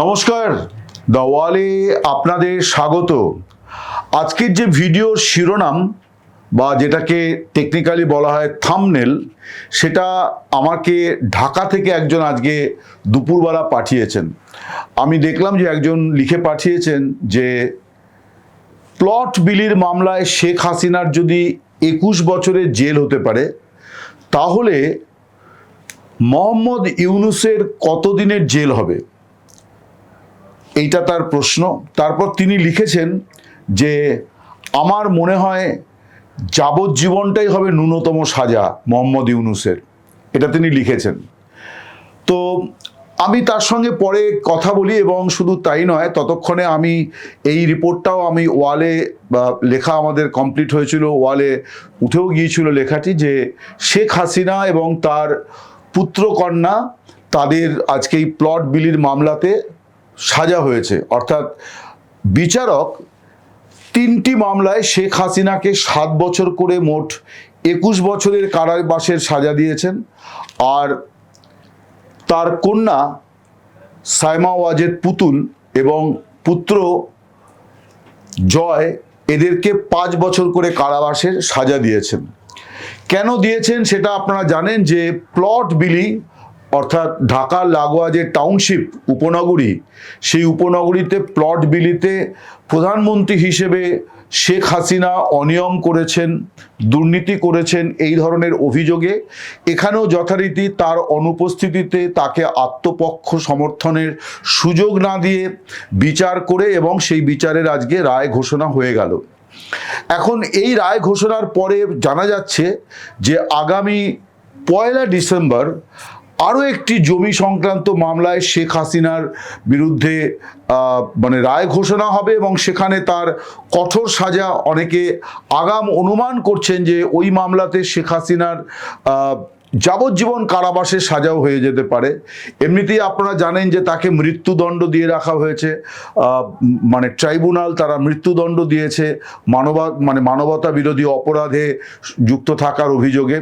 নমস্কার দ্য ওয়ালে আপনাদের স্বাগত। আজকের যে ভিডিওর শিরোনাম, বা যেটাকে টেকনিক্যালি বলা হয় থামনেল সেটা আমাকে ঢাকা থেকে একজন আজকে দুপুরবেলা পাঠিয়েছেন। আমি দেখলাম যে একজন লিখে পাঠিয়েছেন যে, প্লট বিলির মামলায় শেখ হাসিনার যদি একুশ বছরের জেল হতে পারে, তাহলে মোহাম্মদ ইউনুসের কতদিনের জেল হবে? এইটা তার প্রশ্ন। তারপর তিনি লিখেছেন যে, আমার মনে হয় যাবজ্জীবনটাই হবে ন্যূনতম সাজা মোহাম্মদ ইউনুসের। এটা তিনি লিখেছেন। তো আমি তার সঙ্গে পরে কথা বলি এবং শুধু তাই নয়, ততক্ষণে আমি এই রিপোর্টটাও আমি ওয়ালে লেখা আমাদের কমপ্লিট হয়েছিল, ওয়ালে উঠেও গিয়েছিল লেখাটি যে, শেখ হাসিনা এবং তার পুত্রকন্যা তাদের আজকে এই প্লট বিলির মামলাতে সাজা হয়েছে। অর্থাৎ বিচারক তিনটি মামলায় শেখ হাসিনাকে সাত বছর করে মোট একুশ বছরের কারাবাসের সাজা দিয়েছেন আর তার কন্যা সাইমা ওয়াজেদ পুতুল এবং পুত্র জয় এদেরকে পাঁচ বছর করে কারাবাসের সাজা দিয়েছেন। কেন দিয়েছেন সেটা আপনারা জানেন যে প্লট বিলি অর্থাৎ ঢাকার লাগোয়া যে টাউনশিপ উপনগরী, সেই উপনগরীতে প্লট বিলিতে প্রধানমন্ত্রী হিসেবে শেখ হাসিনা অনিয়ম করেছেন, দুর্নীতি করেছেন এই ধরনের অভিযোগে। এখানেও যথারীতি তার অনুপস্থিতিতে তাকে আত্মপক্ষ সমর্থনের সুযোগ না দিয়ে বিচার করে এবং সেই বিচারের আজকে রায় ঘোষণা হয়ে গেল। এখন এই রায় ঘোষণার পরে জানা যাচ্ছে যে আগামী পয়লা ডিসেম্বর আরও একটি জমি সংক্রান্ত মামলায় শেখ হাসিনার বিরুদ্ধে মানে রায় ঘোষণা হবে এবং সেখানে তার কঠোর সাজা অনেকে আগাম অনুমান করছেন যে ওই মামলাতে শেখ হাসিনার যাবজ্জীবন কারাবাসের সাজাও হয়ে যেতে পারে। এমনিতেই আপনারা জানেন যে তাকে মৃত্যুদণ্ড দিয়ে রাখা হয়েছে। মানে ট্রাইব্যুনাল তারা মৃত্যুদণ্ড দিয়েছে মানবা মানে মানবতা বিরোধী অপরাধে যুক্ত থাকার অভিযোগে।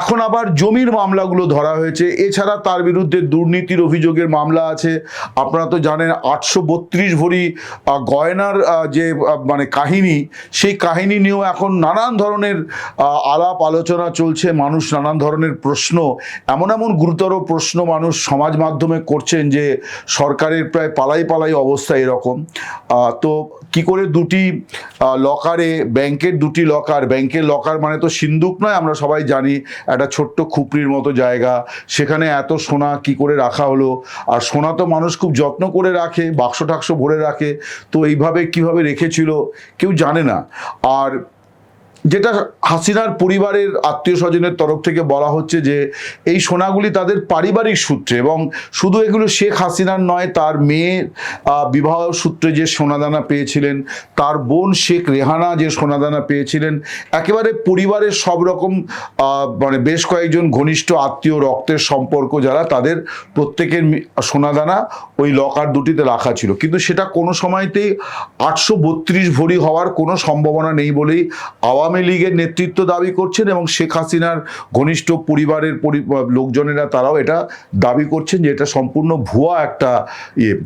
এখন আবার জমির মামলাগুলো ধরা হয়েছে। এছাড়া তার বিরুদ্ধে দুর্নীতির অভিযোগের মামলা আছে। আপনারা তো জানেন আটশো বত্রিশ ভরি গয়নার যে মানে কাহিনী, সেই কাহিনী নিয়েও এখন নানান ধরনের আলাপ আলোচনা চলছে। মানুষ নানান ধরনের প্রশ্ন, এমন এমন গুরুতর প্রশ্ন মানুষ সমাজ মাধ্যমে করছেন যে সরকারের প্রায় পালাই পালাই অবস্থা এরকম। তো কি করে দুটি লকারে, ব্যাংকের দুটি লকার, ব্যাংকের লকার মানে তো সিন্দুক নয়, আমরা সবাই জানি, একটা ছোট্ট খুপড়ির মতো জায়গা, সেখানে এত সোনা কি করে রাখা হলো? আর সোনা তো মানুষ খুব যত্ন করে রাখে বাক্স টাক্স ভরে রাখে, তো এইভাবে কীভাবে রেখেছিল, কেউ জানে না। আর যেটা হাসিনার পরিবারের আত্মীয় স্বজনের তরফ থেকে বলা হচ্ছে যে এই সোনাগুলি তাদের পারিবারিক সূত্রে এবং শুধু এগুলো শেখ হাসিনার নয়, তার মেয়ের বিবাহ সূত্রে যে সোনাদানা পেয়েছিলেন, তার বোন শেখ রেহানা যে সোনাদানা পেয়েছিলেন, একেবারে পরিবারের সব রকম মানে বেশ কয়েকজন ঘনিষ্ঠ আত্মীয় রক্তের সম্পর্ক যারা তাদের প্রত্যেকের সোনাদানা ওই লকার দুটিতে রাখা ছিল। কিন্তু সেটা কোনো সময়তেই আটশো বত্রিশ ভরি হওয়ার কোনো সম্ভাবনা নেই বলেই আওয়ামী লীগের নেতৃত্ব দাবি করছেন এবং শেখ হাসিনার ঘনিষ্ঠ পরিবারের পরি- লোকজনেরা তারাও এটা দাবি করছেন যে এটা সম্পূর্ণ ভুয়া একটা ইয়ে।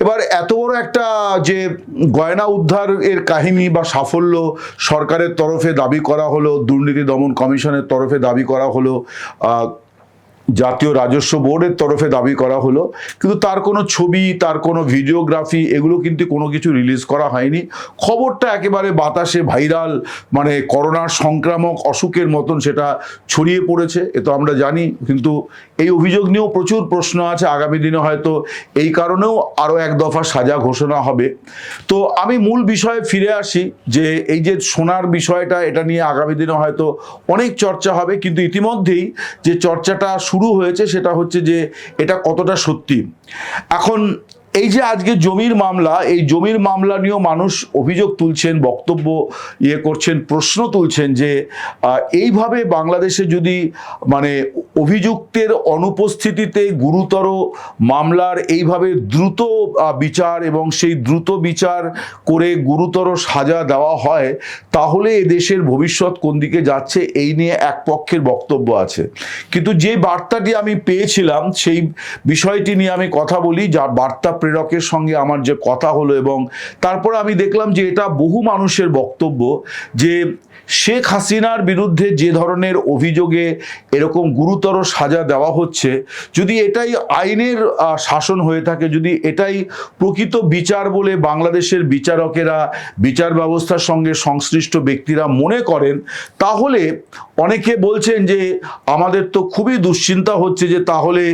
এবার এত বড় একটা যে গয়না উদ্ধার এর কাহিনী বা সাফল্য সরকারের তরফে দাবি করা হলো, দুর্নীতি দমন কমিশনের তরফে দাবি করা হলো জাতীয় রাজস্ব বোর্ডের তরফে দাবি করা হলো। কিন্তু তার কোনো ছবি, তার কোনো ভিডিওগ্রাফি এগুলো কিন্তু কোনো কিছু রিলিজ করা হয়নি। খবরটা একেবারে বাতাসে ভাইরাল মানে করোনার সংক্রামক অসুখের মতন সেটা ছড়িয়ে পড়েছে, এ তো আমরা জানি। কিন্তু এই অভিযোগ নিয়েও প্রচুর প্রশ্ন আছে। আগামী দিনে হয়তো এই কারণেও আরও এক দফা সাজা ঘোষণা হবে। তো আমি মূল বিষয়ে ফিরে আসি যে এই যে সোনার বিষয়টা, এটা নিয়ে আগামী দিনে হয়তো অনেক চর্চা হবে। কিন্তু ইতিমধ্যেই যে চর্চাটা শুরু হয়েছে সেটা হচ্ছে যে এটা কতটা সত্যি। এখন এই যে আজকে জমির মামলা, এই জমির মামলা নিয়েও মানুষ অভিযোগ তুলছেন, বক্তব্য ইয়ে করছেন, প্রশ্ন তুলছেন যে এইভাবে বাংলাদেশে যদি মানে অভিযুক্তের অনুপস্থিতিতে গুরুতর মামলার এইভাবে দ্রুত বিচার এবং সেই দ্রুত বিচার করে গুরুতর সাজা দেওয়া হয়, তাহলে এ দেশের ভবিষ্যৎ কোন দিকে যাচ্ছে এই নিয়ে এক পক্ষের বক্তব্য আছে। কিন্তু যে বার্তাটি আমি পেয়েছিলাম, সেই বিষয়টি নিয়ে আমি কথা বলি যার বার্তা প্রেরকের সঙ্গে আমার যে কথা হলো এবং তারপর আমি দেখলাম যে এটা বহু মানুষের বক্তব্য যে শেখ হাসিনার বিরুদ্ধে যে ধরনের অভিযোগে এরকম গুরুতর সাজা দেওয়া হচ্ছে, যদি এটাই আইনের শাসন হয়ে থাকে, যদি এটাই প্রকৃত বিচার বলে বাংলাদেশের বিচারকেরা, বিচার ব্যবস্থার সঙ্গে সংশ্লিষ্ট ব্যক্তিরা মনে করেন, তাহলে অনেকে বলছেন যে আমাদের তো খুবই দুশ্চিন্তা হচ্ছে যে তাহলে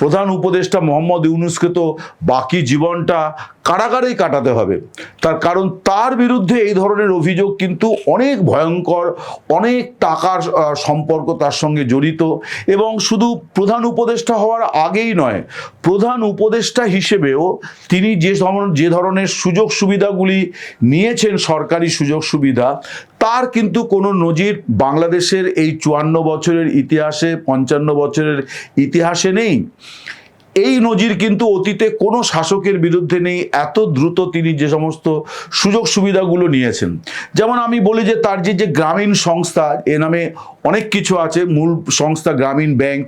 প্রধান উপদেষ্টা মোহাম্মদ ইউনুসকে তো বাকি জীবনটা কারাগারেই কাটাতে হবে। তার কারণ তার বিরুদ্ধে এই ধরনের অভিযোগ কিন্তু অনেক ভয়ঙ্কর, অনেক টাকার সম্পর্ক তার সঙ্গে জড়িত এবং শুধু প্রধান উপদেষ্টা হওয়ার আগেই নয়, প্রধান উপদেষ্টা হিসেবেও তিনি যে যে ধরনের সুযোগ সুবিধাগুলি নিয়েছেন, সরকারি সুযোগ সুবিধা, তার কিন্তু কোনো নজির বাংলাদেশের এই চুয়ান্ন বছরের ইতিহাসে, পঞ্চান্ন বছরের ইতিহাসে নেই। এই নজির কিন্তু অতীতে কোনো শাসকের বিরুদ্ধে নেই, এত দ্রুত তিনি যে সমস্ত সুযোগ সুবিধাগুলো নিয়েছেন। যেমন আমি বলি যে তার যে যে গ্রামীণ সংস্থা, এ নামে অনেক কিছু আছে, মূল সংস্থা গ্রামীণ ব্যাংক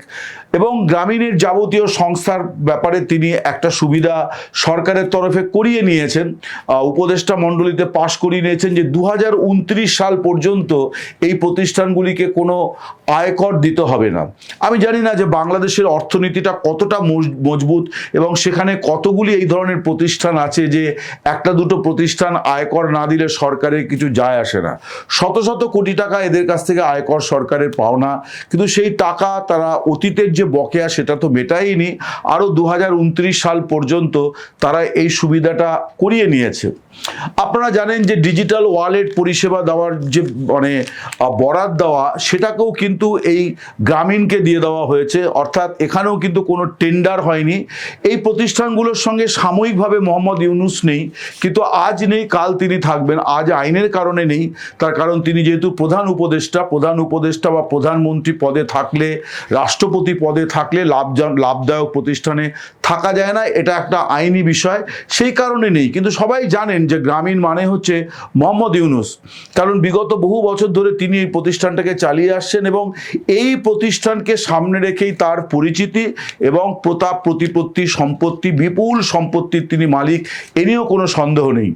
এবং গ্রামীণের যাবতীয় সংস্থার ব্যাপারে তিনি একটা সুবিধা সরকারের তরফে করিয়ে নিয়েছেন। উপদেষ্টা মণ্ডলীতে পাশ করিয়ে নিয়েছেন যে দু হাজার উনত্রিশ সাল পর্যন্ত এই প্রতিষ্ঠানগুলিকে কোনো আয়কর দিতে হবে না। আমি জানি না যে বাংলাদেশের অর্থনীতিটা কতটা মজ- মজবুত এবং সেখানে কতগুলি এই ধরনের প্রতিষ্ঠান আছে যে একটা দুটো প্রতিষ্ঠান আয়কর না দিলে সরকারের কিছু যায় আসে না। শত শত কোটি টাকা এদের কাছ থেকে আয়কর সরকারের পাওনা, কিন্তু সেই টাকা তারা অতীতের বকেয়া সেটা তো মেটায়নি আরও দু হাজার উনত্রিশ সাল পর্যন্ত তারা এই সুবিধাটা করিয়ে নিয়েছে। আপনারা জানেন যে ডিজিটাল ওয়ালেট পরিষেবা দেওয়ার যে মানে বরাদ দেওয়া, সেটাকেও কিন্তু এই গ্রামীণকে দিয়ে দেওয়া হয়েছে। অর্থাৎ এখানেও কিন্তু কোনো টেন্ডার হয়নি। এই প্রতিষ্ঠানগুলোর সঙ্গে সাময়িকভাবে মোহাম্মদ ইউনুস নেই, কিন্তু আজ নেই, কাল তিনি থাকবেন। আজ আইনের কারণে নেই, তার কারণ তিনি যেহেতু প্রধান উপদেষ্টা প্রধান উপদেষ্টা বা প্রধানমন্ত্রী পদে থাকলে, রাষ্ট্রপতি পদে থাকলে লাভ লাভদায়ক প্রতিষ্ঠানে থাকা যায় না, এটা একটা আইনি বিষয়, সেই কারণে নেই। কিন্তু সবাই জানেন যে গ্রামীণ মানে হচ্ছে মোহাম্মদ ইউনুস। কারণ বিগত বহু বছর ধরে তিনি এই প্রতিষ্ঠানটাকে চালিয়ে আসছেন এবং এই প্রতিষ্ঠানকে সামনে রেখেই তার পরিচিতি এবং প্রতাপ, প্রতিপত্তি, সম্পত্তি, বিপুল সম্পত্তির তিনি মালিক, এ নিয়েও কোনো সন্দেহ নেই।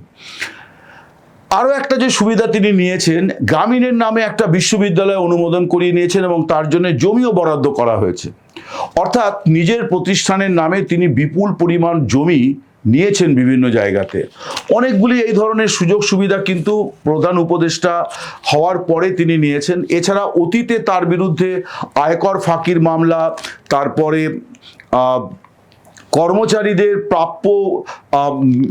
আরও একটা যে সুবিধা তিনি নিয়েছেন, গ্রামীণের নামে একটা বিশ্ববিদ্যালয় অনুমোদন করিয়ে নিয়েছেন এবং তার জন্য জমিও বরাদ্দ করা হয়েছে। অর্থাৎ নিজের প্রতিষ্ঠানের নামে তিনি বিপুল পরিমাণ জমি নিয়েছেন বিভিন্ন জায়গাতে। অনেকগুলি এই ধরনের সুযোগ সুবিধা কিন্তু প্রধান উপদেষ্টা হওয়ার পরে তিনি নিয়েছেন। এছাড়া অতীতে তার বিরুদ্ধে আয়কর ফাঁকির মামলা, তারপরে কর্মচারীদের প্রাপ্য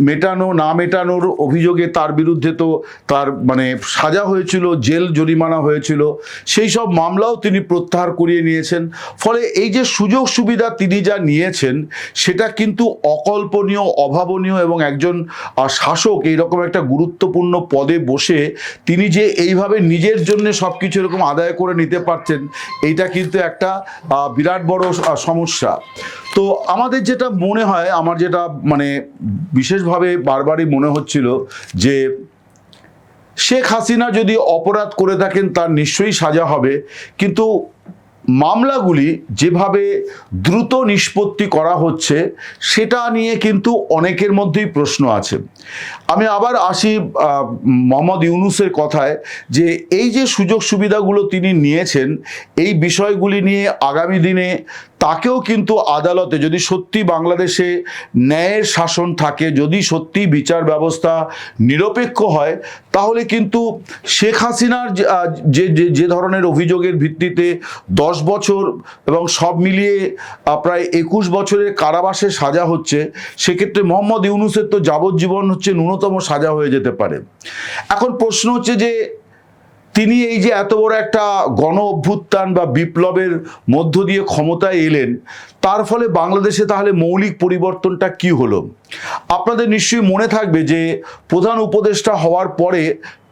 মেটানো, না মেটানোর অভিযোগে তার বিরুদ্ধে তো তার মানে সাজা হয়েছিল, জেল জরিমানা হয়েছিল, সেই সব মামলাও তিনি প্রত্যাহার করিয়ে নিয়েছেন। ফলে এই যে সুযোগ সুবিধা তিনি যা নিয়েছেন, সেটা কিন্তু অকল্পনীয়, অভাবনীয় এবং একজন শাসক এইরকম একটা গুরুত্বপূর্ণ পদে বসে তিনি যে এইভাবে নিজের জন্য সব কিছু এরকম আদায় করে নিতে পারছেন, এইটা কিন্তু একটা বিরাট বড় সমস্যা। তো আমাদের যেটা মনে হয়, আমার যেটা মানে বিশেষভাবে বারবারই মনে হচ্ছিল যে শেখ হাসিনা যদি অপরাধ করে থাকেন, তার নিশ্চয়ই সাজা হবে। কিন্তু মামলাগুলি যেভাবে দ্রুত নিষ্পত্তি করা হচ্ছে, সেটা নিয়ে কিন্তু অনেকের মধ্যেই প্রশ্ন আছে। আমি আবার আসি মোহাম্মদ ইউনুসের কথায় যে এই যে সুযোগ সুবিধাগুলো তিনি নিয়েছেন, এই বিষয়গুলি নিয়ে আগামী দিনে তাকেও কিন্তু আদালতে যদি সত্যি বাংলাদেশে ন্যায়ের শাসন থাকে, যদি সত্যি বিচার ব্যবস্থা নিরপেক্ষ হয়, তাহলে কিন্তু শেখ হাসিনার যে- যে ধরনের অভিযোগের ভিত্তিতে দশ বছর এবং সব মিলিয়ে প্রায় একুশ বছরের কারাবাসে সাজা হচ্ছে, সেক্ষেত্রে মোহাম্মদ ইউনুসের তো যাবজ্জীবন হচ্ছে ন্যূনতম সাজা হয়ে যেতে পারে। এখন প্রশ্ন হচ্ছে যে তিনি এই যে এত বড় একটা গণ অভ্যুত্থান বা বিপ্লবের মধ্য দিয়ে ক্ষমতায় এলেন, তার ফলে বাংলাদেশে তাহলে মৌলিক পরিবর্তনটা কি হলো? আপনাদের নিশ্চয়ই মনে থাকবে যে প্রধান উপদেষ্টা হওয়ার পরে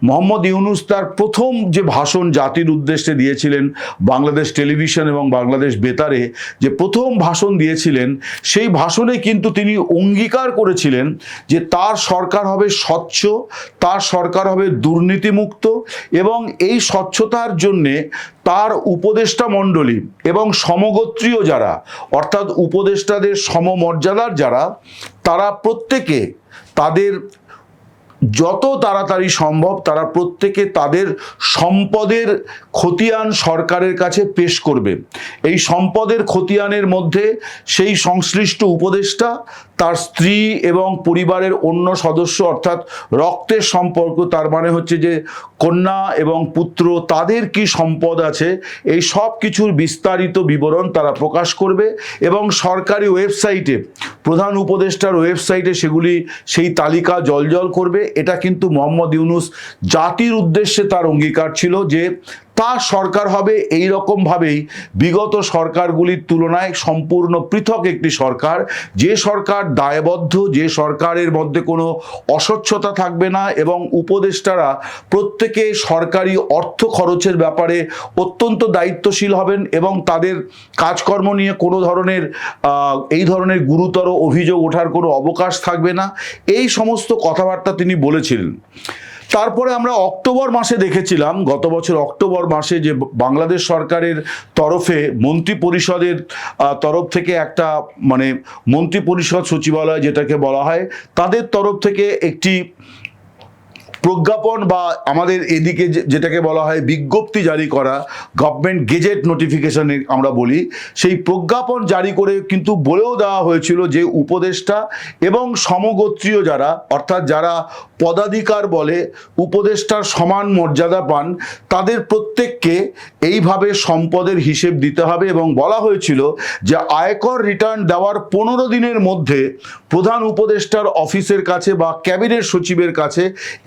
মোহাম্মদ ইউনুস তার প্রথম যে ভাষণ জাতির উদ্দেশ্যে দিয়েছিলেন বাংলাদেশ টেলিভিশন এবং বাংলাদেশ বেতারে যে প্রথম ভাষণ দিয়েছিলেন, সেই ভাষণে কিন্তু তিনি অঙ্গীকার করেছিলেন যে তার সরকার হবে স্বচ্ছ, তার সরকার হবে দুর্নীতিমুক্ত এবং এই স্বচ্ছতার জন্যে তার উপদেষ্টা মণ্ডলী এবং সমগোত্রীয় যারা, অর্থাৎ উপদেষ্টাদের সমমর্যাদার যারা, তারা প্রত্যেকে তাদের যত তাড়াতাড়ি সম্ভব তারা প্রত্যেকে তাদের সম্পদের খতিয়ান সরকারের কাছে পেশ করবে। এই সম্পদের খতিয়ানের মধ্যে সেই সংশ্লিষ্ট উপদেষ্টা তার স্ত্রী এবং পরিবারের অন্য সদস্য অর্থাৎ রক্তের সম্পর্ক, তার মানে হচ্ছে যে কন্যা এবং পুত্র, তাদের কি সম্পদ আছে? এই সব কিছুর বিস্তারিত বিবরণ তারা প্রকাশ করবে এবং সরকারি ওয়েবসাইটে, প্রধান উপদেষ্টার ওয়েবসাইটে সেগুলি সেই তালিকা জলজল করবে। এটা কিন্তু মোহাম্মদ ইউনুস জাতির উদ্দেশ্যে তার অঙ্গীকার ছিল যে তার সরকার হবে এই রকমভাবেই বিগত সরকারগুলির তুলনায় সম্পূর্ণ পৃথক একটি সরকার। যে সরকার দায়বদ্ধ, যে সরকারের মধ্যে কোনো অস্বচ্ছতা থাকবে না এবং উপদেষ্টারা প্রত্যেকে সরকারি অর্থ খরচের ব্যাপারে অত্যন্ত দায়িত্বশীল হবেন এবং তাদের কাজকর্ম নিয়ে কোনো ধরনের এই ধরনের গুরুতর অভিযোগ ওঠার কোনো অবকাশ থাকবে না। এই সমস্ত কথাবার্তা তিনি বলেছিলেন। তারপরে আমরা অক্টোবর মাসে দেখেছিলাম, গত বছর অক্টোবর মাসে যে বাংলাদেশ সরকারের তরফে মন্ত্রী পরিষদের তরফ থেকে একটা মানে মন্ত্রী পরিষদ সচিবালয় যেটাকে বলা হয়, তাদের তরফ থেকে একটি প্রজ্ঞাপন বা আমাদের এদিকে যেটাকে বলা হয় বিজ্ঞপ্তি জারি করা গভর্নমেন্ট গেজেট নোটিফিকেশন আমরা বলি, সেই প্রজ্ঞাপন জারি করে কিন্তু বলেও দেওয়া হয়েছিল যে উপদেষ্টা এবং সমগোত্রীয় যারা, অর্থাৎ যারা পদাধিকার বলে উপদেষ্টার সমান মর্যাদা পান, তাদের প্রত্যেককে এইভাবে সম্পদের হিসেব দিতে হবে এবং বলা হয়েছিল যে আয়কর রিটার্ন দেওয়ার পনেরো দিনের মধ্যে প্রধান উপদেষ্টার অফিসের কাছে বা ক্যাবিনেট সচিবের কাছে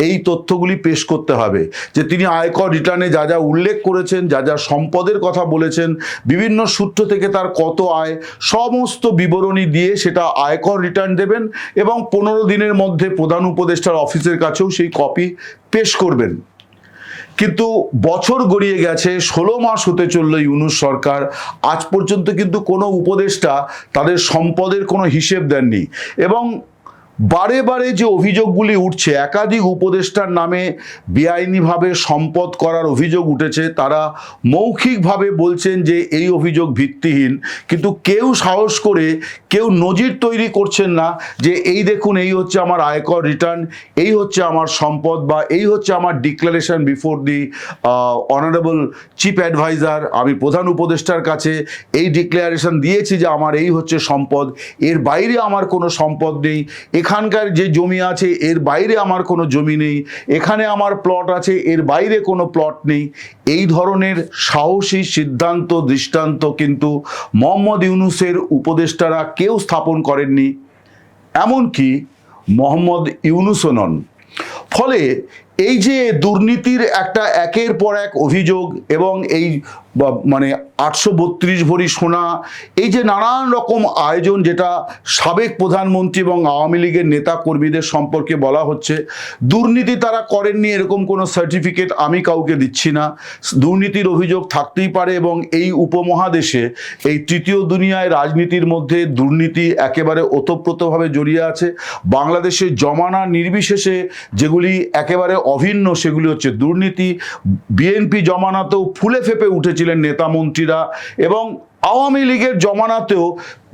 এই তথ্যগুলি পেশ করতে হবে। যে তিনি আয়কর রিটার্নে যা যা উল্লেখ করেছেন, যা যা সম্পদের কথা বলেছেন, বিভিন্ন সূত্র থেকে তার কত আয়, সমস্ত বিবরণী দিয়ে সেটা আয়কর রিটার্ন দেবেন এবং পনেরো দিনের মধ্যে প্রধান উপদেষ্টার অফিসের কাছেও সেই কপি পেশ করবেন। কিন্তু বছর গড়িয়ে গেছে, ষোলো মাস হতে চলল ইউনুস সরকার। আজ পর্যন্ত কিন্তু কোনো উপদেষ্টা তাদের সম্পদের কোনো হিসেব দেননি। এবং বারে বারে যে অভিযোগগুলি উঠছে, একাধিক উপদেষ্টার নামে বেআইনিভাবে সম্পদ করার অভিযোগ উঠেছে, তারা মৌখিকভাবে বলছেন যে এই অভিযোগ ভিত্তিহীন, কিন্তু কেউ সাহস করে, কেউ নজির তৈরি করছেন না যে এই দেখুন, এই হচ্ছে আমার আয়কর রিটার্ন, এই হচ্ছে আমার সম্পদ বা এই হচ্ছে আমার declaration before the honourable chief adviser, আমি প্রধান উপদেষ্টার কাছে এই ডিক্লারেশন দিয়েছি যে আমার এই হচ্ছে সম্পদ, এর বাইরে আমার কোনো সম্পদ নেই এখানকার যে জমি আছে, এর বাইরে আমার কোনো জমি নেই, এখানে আমার প্লট আছে, এর বাইরে কোনো প্লট নেই। এই ধরনের সাহসী সিদ্ধান্ত, দৃষ্টান্ত কিন্তু মোহাম্মদ ইউনুসের উপদেষ্টারা কেউ স্থাপন করেননি। এমনকি মোহাম্মদ ইউনুসও নন। ফলে এই যে দুর্নীতির একটা একের পর এক অভিযোগ এবং এই মানে আটশো বত্রিশ ভরি সোনা, এই যে নানান রকম আয়োজন যেটা সাবেক প্রধানমন্ত্রী এবং আওয়ামী লীগের নেতা কর্মীদের সম্পর্কে বলা হচ্ছে, দুর্নীতি তারা করেননি এরকম কোনো সার্টিফিকেট আমি কাউকে দিচ্ছি না। দুর্নীতির অভিযোগ থাকতেই পারে এবং এই উপমহাদেশে এই তৃতীয় দুনিয়ায় রাজনীতির মধ্যে দুর্নীতি একেবারে ওতপ্রোতভাবে জড়িয়ে আছে। বাংলাদেশের জমানা নির্বিশেষে যেগুলি একেবারে অভিন্ন সেগুলি হচ্ছে দুর্নীতি, বিএনপি জমানাতেও ফুলে ফেপে উঠেছিলেন নেতা মন্ত্রীরা এবং আওয়ামী লীগের জমানাতেও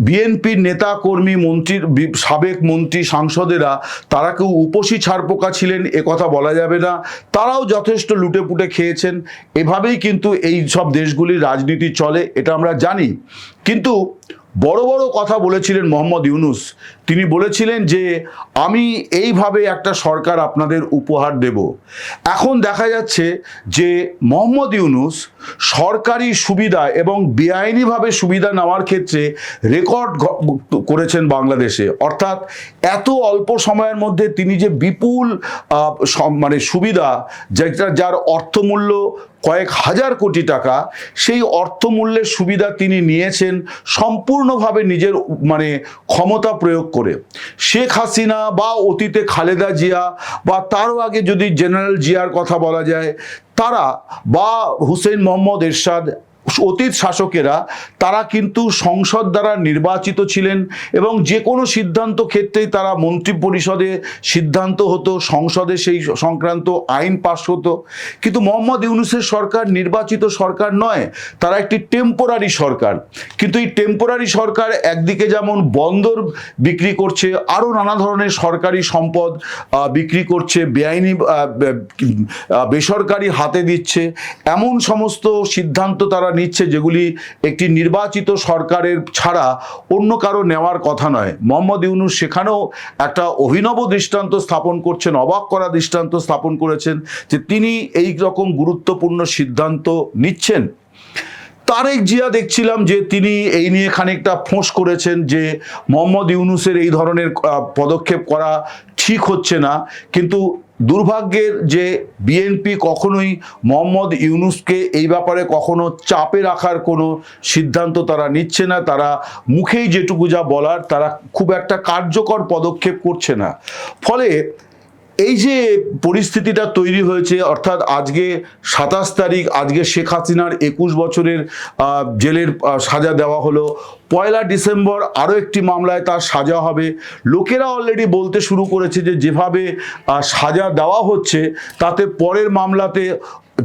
বিএনপির নেতা কর্মী মন্ত্রীর সাবেক মন্ত্রী, সাংসদেরা তারা কেউ উপসী ছাড়পোকা ছিলেন, এ কথা বলা যাবে না। তারাও যথেষ্ট লুটেপুটে খেয়েছেন। এভাবেই কিন্তু এই সব দেশগুলির রাজনীতি চলে, এটা আমরা জানি। কিন্তু বড় বড় কথা বলেছিলেন মোহাম্মদ ইউনুস। তিনি বলেছিলেন যে, আমি এইভাবে একটা সরকার আপনাদের উপহার দেব। এখন দেখা যাচ্ছে যে, মোহাম্মদ ইউনুস সরকারি সুবিধা এবং বেআইনিভাবে সুবিধা নেওয়ার ক্ষেত্রে রেকর্ড করেছেন বাংলাদেশে। অর্থাৎ এত অল্প সময়ের মধ্যে তিনি যে বিপুল মানে সুবিধা, যেটা, যার অর্থমূল্য কয়েক হাজার কোটি টাকা, সেই অর্থমূল্যের সুবিধা তিনি নিয়েছেন সম্পূর্ণভাবে নিজের মানে ক্ষমতা প্রয়োগ করে। শেখ হাসিনা বা অতীতে খালেদা জিয়া বা তারও আগে যদি জেনারেল জিয়ার কথা বলা যায়, তারা বা হুসেন মোহাম্মদ এরশাদ অতীত শাসকেরা, তারা কিন্তু সংসদ দ্বারা নির্বাচিত ছিলেন এবং যে কোনো সিদ্ধান্ত ক্ষেত্রেই তারা মন্ত্রী পরিষদে সিদ্ধান্ত হতো, সংসদে সেই সংক্রান্ত আইন পাশ হতো। কিন্তু মোহাম্মদ ইউনুসের সরকার নির্বাচিত সরকার নয়, তারা একটি টেম্পোরারি সরকার। কিন্তু এই টেম্পোরারি সরকার একদিকে যেমন বন্দর বিক্রি করছে, আরও নানা ধরনের সরকারি সম্পদ বিক্রি করছে, বেআইনি বেসরকারি হাতে দিচ্ছে, এমন সমস্ত সিদ্ধান্ত তারা নিচ্ছে যেগুলি একটি নির্বাচিত সরকারের ছাড়া অন্য কারও নেওয়ার কথা নয়। মোহাম্মদ ইউনুস সেখানেও একটা অভিনব দৃষ্টান্ত স্থাপন করছেন, অবাক করা দৃষ্টান্ত স্থাপন করেছেন যে তিনি এই রকম গুরুত্বপূর্ণ সিদ্ধান্ত নিচ্ছেন। তারেক জিয়া দেখছিলাম যে তিনি এই নিয়ে খানিকটা ফোঁস করেছেন যে মোহাম্মদ ইউনুসের এই ধরনের পদক্ষেপ করা ঠিক হচ্ছে না। কিন্তু দুর্ভাগ্যের যে বিএনপি কখনোই মোহাম্মদ ইউনুসকে এই ব্যাপারে কখনো চাপে রাখার কোনো সিদ্ধান্ত তারা নিচ্ছে না, তারা মুখেই যেটুকু যা বলার, তারা খুব একটা কার্যকর পদক্ষেপ করছে না। ফলে এই যে পরিস্থিতিটা তৈরি হয়েছে, অর্থাৎ আজকে সাতাশ তারিখ, আজকে শেখ হাসিনার একুশ বছরের জেলের সাজা দেওয়া হলো। পয়লা ডিসেম্বর আরও একটি মামলায় তার সাজা হবে। লোকেরা অলরেডি বলতে শুরু করেছে যে যেভাবে সাজা দেওয়া হচ্ছে, তাতে পরের মামলাতে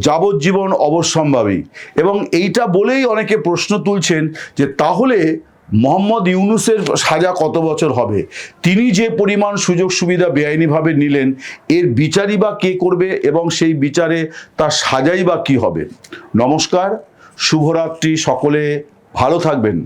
যাবজ্জীবন অবশ্যম্ভাবী। এবং এইটা বলেই অনেকে প্রশ্ন তুলছেন যে তাহলে মোহাম্মদ ইউনুসের সাজা কত বছর হবে? তিনি যে পরিমাণ সুযোগ সুবিধা বেআইনিভাবে নিলেন, এর বিচারই বা কে করবে এবং সেই বিচারে তার সাজাই বা কী হবে? নমস্কার, শুভরাত্রি সকলে, ভালো থাকবেন।